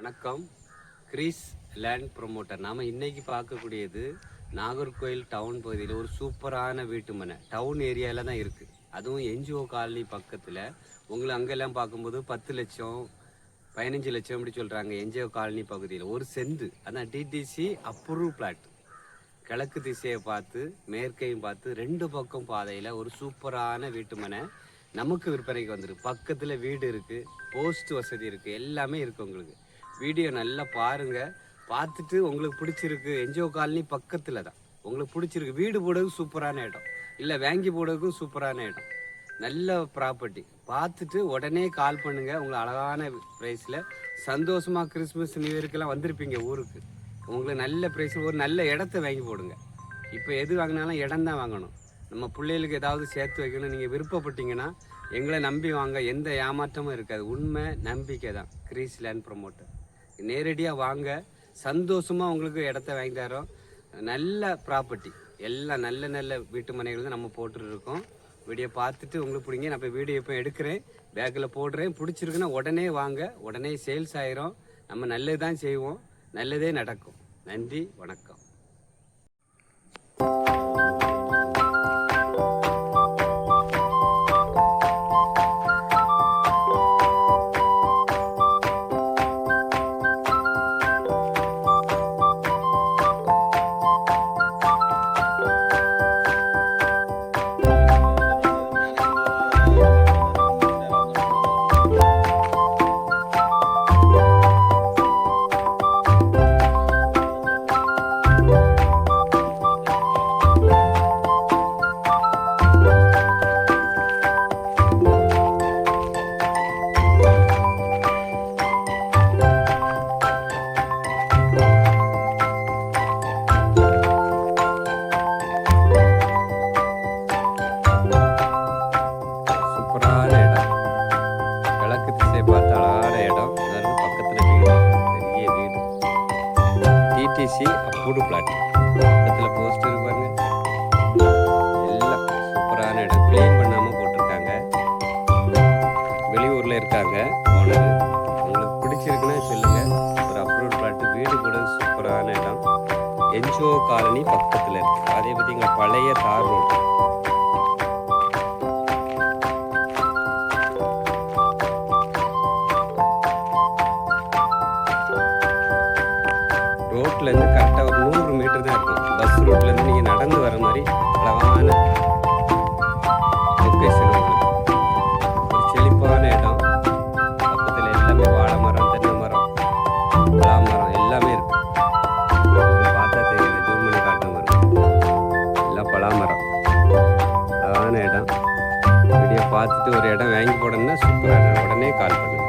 வணக்கம். Greece land promoter நாம் இன்னைக்கு பார்க்கக்கூடியது நாகர்கோயில் டவுன் பகுதியில் ஒரு சூப்பரான வீட்டு மனை. டவுன் ஏரியாவில் தான் இருக்குது அதுவும் என்ஜிஓ காலனி பக்கத்தில். உங்களை அங்கெல்லாம் பார்க்கும்போது பத்து லட்சம் பதினஞ்சு லட்சம் அப்படி சொல்கிறாங்க என்ஜிஓ காலனி பகுதியில். ஒரு செந்து அதான் டிடிசி அப்ரூவ் பிளாட் கிழக்கு திசையை பார்த்து மேற்கையும் பார்த்து ரெண்டு பக்கம் பாதையில் ஒரு சூப்பரான வீட்டு மனை. நமக்கு விற்பனைக்கு வந்துருக்கு. பக்கத்தில் வீடு இருக்குது போஸ்ட் வசதி இருக்குது எல்லாமே இருக்குது உங்களுக்கு. வீடியோ நல்லா பாருங்கள் பார்த்துட்டு உங்களுக்கு பிடிச்சிருக்கு. என்ஜிஓ காலனி பக்கத்தில் தான். உங்களுக்கு பிடிச்சிருக்கு. வீடு போடுறதுக்கு சூப்பரான இடம். இல்லை வாங்கி போடுறதுக்கும் சூப்பரான இடம். நல்ல ப்ராப்பர்ட்டி பார்த்துட்டு உடனே கால் பண்ணுங்க. உங்களை அழகான ப்ரைஸில் சந்தோஷமாக கிறிஸ்மஸ் நியூ இயர்க்கெல்லாம் வந்திருப்பீங்க ஊருக்கு. உங்களுக்கு நல்ல ப்ரைஸில் ஒரு நல்ல இடத்த வாங்கி போடுங்க. இப்போ எது வாங்கினாலும் இடம் தான் வாங்கணும். நம்ம பிள்ளைகளுக்கு ஏதாவது சேர்த்து வைக்கணும் நீங்கள் விருப்பப்பட்டீங்கன்னா எங்களை நம்பி வாங்க. எந்த ஏமாற்றமும் இருக்காது. உண்மை நம்பிக்கை தான். கிரீஸ் லேண்ட் ப்ரொமோட்டர் நேரடியாக வாங்க சந்தோஷமாக உங்களுக்கு இடத்த வாங்கி தரோம். நல்ல ப்ராப்பர்ட்டி எல்லாம் நல்ல நல்ல வீட்டு மனைகள் தான் நம்ம போட்டுருக்கோம். வீடியோ பார்த்துட்டு உங்களுக்கு பிடிங்க. நான் இப்போ வீடியோ இப்போ எடுக்கிறேன். பேக்கில் போடுறேன். பிடிச்சிருக்குன்னா உடனே வாங்க. உடனே சேல்ஸ் ஆயிரும். நம்ம நல்லது தான் செய்வோம். நல்லதே நடக்கும். நன்றி. வணக்கம். அழகான இடம். அதாவது பக்கத்தில் வீடு பெரிய வீடு. டிடிசி அப்ரூவ்டு பிளாட் பக்கத்தில் போஸ்ட் இருப்பாங்க எல்லாம் சூப்பரான இடம். க்ளீன் பண்ணாமல் போட்டிருக்காங்க. வெளியூரில் இருக்காங்க ஓனர் உங்களுக்கு பிடிச்சிருக்குன்னா சொல்லுங்கள் ஒரு அப்ரூவ்ட் பிளாட் வீடு கூட சூப்பரான இடம். என்ஜிஓ காலனி பக்கத்தில் இருக்குது அதே பார்த்தீங்களா? பழைய தார் ரோடு. பஸ் ரூட்லேருந்து நீங்கள் நடந்து வர மாதிரி அழகான லொக்கேஷன் உங்களுக்கு ஒரு செழிப்பான இடம். பக்கத்தில் எல்லாமே வாழை மரம் தென்னை மரம் பலா மரம் எல்லாமே இருக்கு. பார்த்தா தெரியல ஜூம் பண்ணி காட்டும் வரும் எல்லாம் பலா மரம். அழகான இடம். வீடியோ பார்த்துட்டு ஒரு இடம் வாங்கி போடணும்னா சூப்பரான உடனே கால் பண்ணுங்கள்